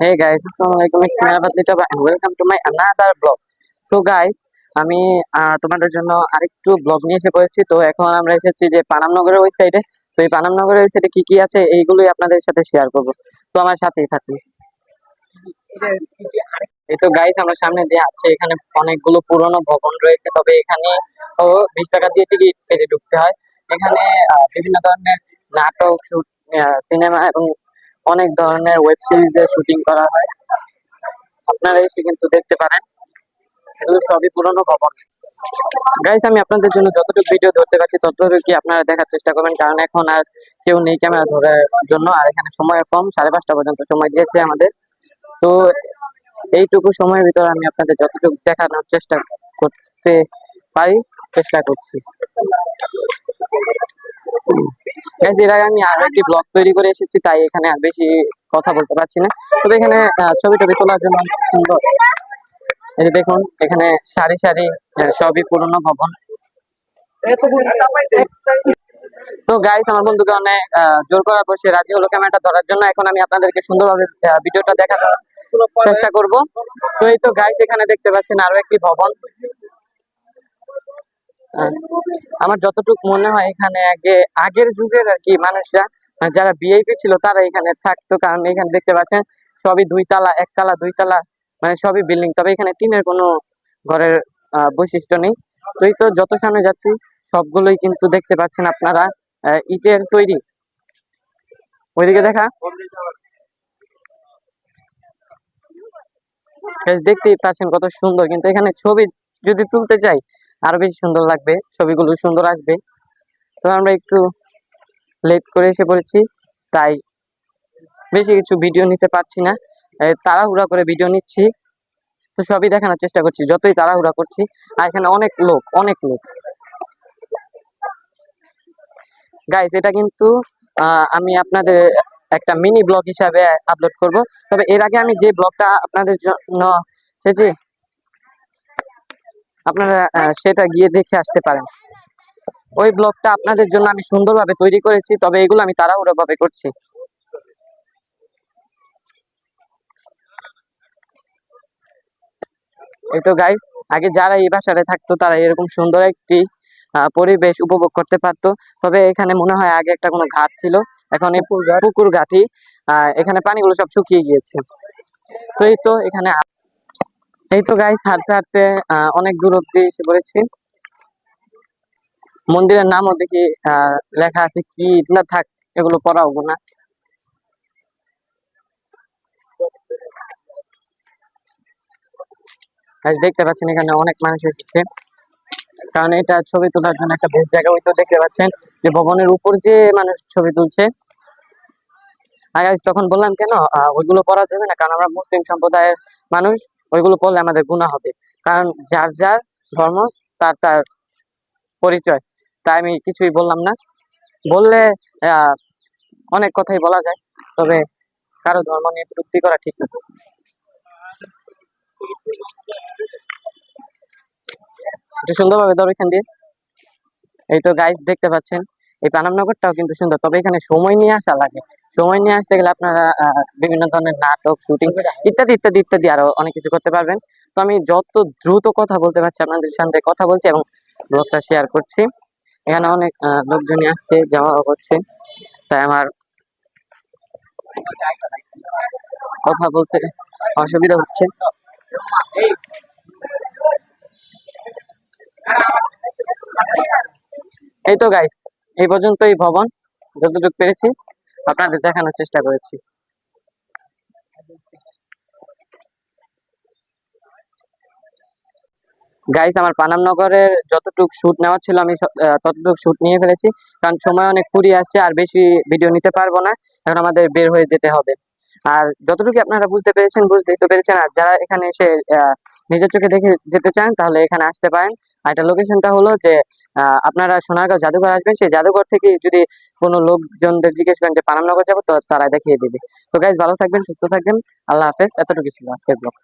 Guys, Assalamualaikum. It's me Abat Litaba and welcome to my another vlog. আমি তোমাদের জন্য আরেকটু ব্লগ নিয়ে এসে পড়েছি। তো এখন আমরা এসেছি যে পানামনগরের ওই সাইডে তো এই পানামনগরের ওই সাইডে কি কি আছে এইগুলোই আপনাদের সাথে শেয়ার করব। তো আমার সাথেই থাকুন। এই তো গাইস আমরা সামনে দিয়ে আসছে। এখানে অনেকগুলো পুরনো ভবন রয়েছে। তবে এখানে ও বিশ টাকা দিয়ে টিকিট কেটে ঢুকতে হয়। এখানে বিভিন্ন ধরনের নাটক সিনেমা এবং অনেক ধরনের ওয়েব সিরিজের শুটিং করা হয়। আপনারা এসে কিন্তু দেখতে পারেন। এগুলো সবই পুরনো ভবন গাইস আমি আপনাদের জন্য যতটুকু ভিডিও ধরতে পারছি ততটুকু আপনারা দেখার চেষ্টা করবেন। কারণ এখন আর কেউ নেই ক্যামেরা ধরার জন্য, আর এখানে সময় কম, সাড়ে পাঁচটা পর্যন্ত সময় দিয়েছে আমাদের। তো এইটুকু সময়ের ভিতরে আমি আপনাদের যতটুকু দেখানোর চেষ্টা করতে পারি, চেষ্টা করছি। এর আগে আমি আরও একটি ব্লগ তৈরি করে এসেছি, তাই এখানে আর বেশি কথা বলতে পারছি না। তবে এখানে ছবি টবি তোলার জন্য সুন্দর। এই দেখুন, এখানে সারি সারি সবই পুরনো ভবন। তো গাইস আমার বন্ধুকে অনেক জোর করার পর সে রাজি হলো ক্যামেরাটা ধরার জন্য। এখন আমি আপনাদেরকে সুন্দরভাবে ভিডিওটা দেখানোর চেষ্টা করব। তো এই তো গাইস এখানে দেখতে পাচ্ছেন আরও একটি ভবন। আমার যতটুকু মনে হয় এখানে আগে আগের যুগের আর কি মানুষরা আহ, যারা বিআইপি ছিল তারা এখানে থাকতো কারণ এখানে দেখতে পাচ্ছেন সবই দুই তালা একতলা দুই তালা মানে সবই বিল্ডিং তবে এখানে টিনের কোনো ঘরের বৈশিষ্ট্য নেই। তো এই তো যত সামনে যাচ্ছি সবগুলোই কিন্তু দেখতে পাচ্ছেন আপনারা ইটের তৈরি। ওইদিকে দেখা। দেখতেই পাচ্ছেন কত সুন্দর কিন্তু এখানে ছবি যদি তুলতে চাই আরও বেশি সুন্দর লাগবে, ছবিগুলো সুন্দর আসবে। তো আমরা একটু লেট করে এসে পড়েছি, তাই বেশি কিছু ভিডিও নিতে পারছি না। তাড়াহুড়া করে ভিডিও নিচ্ছি। তো সবই দেখানোর চেষ্টা করছি, যতই তাড়াহুড়া করছি, আর এখানে অনেক লোক অনেক লোক। গাইস এটা কিন্তু আমি আপনাদের একটা মিনি ব্লগ হিসাবে আপলোড করব। তবে এর আগে আমি যে ব্লগটা আপনাদের জন্য সেটি আপনারা সেটা গিয়ে দেখে আসতে পারেন। ওই ব্লগটা আপনাদের জন্য আমি সুন্দরভাবে তৈরি করেছি তবে এগুলো আমি তাড়াহুড়ো ভাবে করছি। এই তো গাইস আগে যারা এই বাসায় থাকতো তারা এরকম সুন্দর একটি আহ, পরিবেশ উপভোগ করতে পারতো। তবে এখানে মনে হয় আগে একটা কোনো ঘাট ছিল। এখন এই পুকুর ঘাটি। এখানে পানিগুলো সব শুকিয়ে গিয়েছে। তো এই তো এখানে এই তো গাইস হাঁটতে হাঁটতে অনেক দূর অব্দি এসে পড়েছি। মন্দিরের নামও দেখি লেখা আছে কি না থাক এগুলো পড়াও না। Guys, দেখতে পাচ্ছেন এখানে অনেক মানুষ এসেছে। কারণ এটা ছবি তোলার জন্য একটা বেশ জায়গা ওই তো দেখতে পাচ্ছেন যে ভবনের উপর যে মানুষ ছবি তুলছে। guys, তখন বললাম কেন ওইগুলো পড়া যাবে না কারণ আমরা মুসলিম সম্প্রদায়ের মানুষ। ওইগুলো পড়লে আমাদের গুনাহ হবে। কারণ যার যার ধর্ম, তার তার পরিচয়। তাই আমি কিছুই বললাম না। বললে অনেক কথাই বলা যায়, তবে কারও ধর্ম নিয়ে বিরক্তি করা ঠিক না। সুন্দরভাবে ধরো এখান দিয়ে। এই তো গাইস দেখতে পাচ্ছেন, এই পানামনগরটাও কিন্তু সুন্দর, তবে এখানে সময় নিয়ে আসা লাগে। সময় নিয়ে আসতে গেলে আপনারা বিভিন্ন ধরনের নাটক, শুটিং ইত্যাদি ইত্যাদি ইত্যাদি আরও অনেক কিছু করতে পারবেন। তো আমি যত দ্রুত কথা বলতে পারছি আপনাদের সাথে কথা বলছি এবং ব্লগটা শেয়ার করছি। এখানে অনেক লোকজনই আসছে, যাওয়া করছে। তাই আমার কথা বলতে অসুবিধা হচ্ছে। এই তো গাইস এই পর্যন্ত এই ভবন, যতটুকু পেরেছি। আপনাদের দেখানোর চেষ্টা করেছি। গাইস আমার পানামনগরের যতটুকু শ্যুট নেওয়ার ছিল, আমি ততটুকু শুট নিয়ে ফেলেছি। কারণ সময় অনেক ফুরিয়ে আসছে, আর বেশি ভিডিও নিতে পারব না। এখন আমাদের বের হয়ে যেতে হবে। আর যতটুকু আপনারা বুঝতে পেরেছেন, বুঝতেই তো পেরেছেন। আর যারা এখানে এসে নিজের চোখে দেখে যেতে চান, তাহলে এখানে আসতে পারেন। আর এটা লোকেশনটা হলো যে আপনারা সোনারগাঁও জাদুঘর আসবেন, সেই জাদুঘর থেকে যদি কোনো লোকজনদের জিজ্ঞেস করেন যে, পানামনগর যাব? তো তারা দেখিয়ে দিবে। তো গাইজ ভালো থাকবেন, সুস্থ থাকবেন। আল্লাহ হাফেজ। এতটুকু ছিল আজকের ব্লগ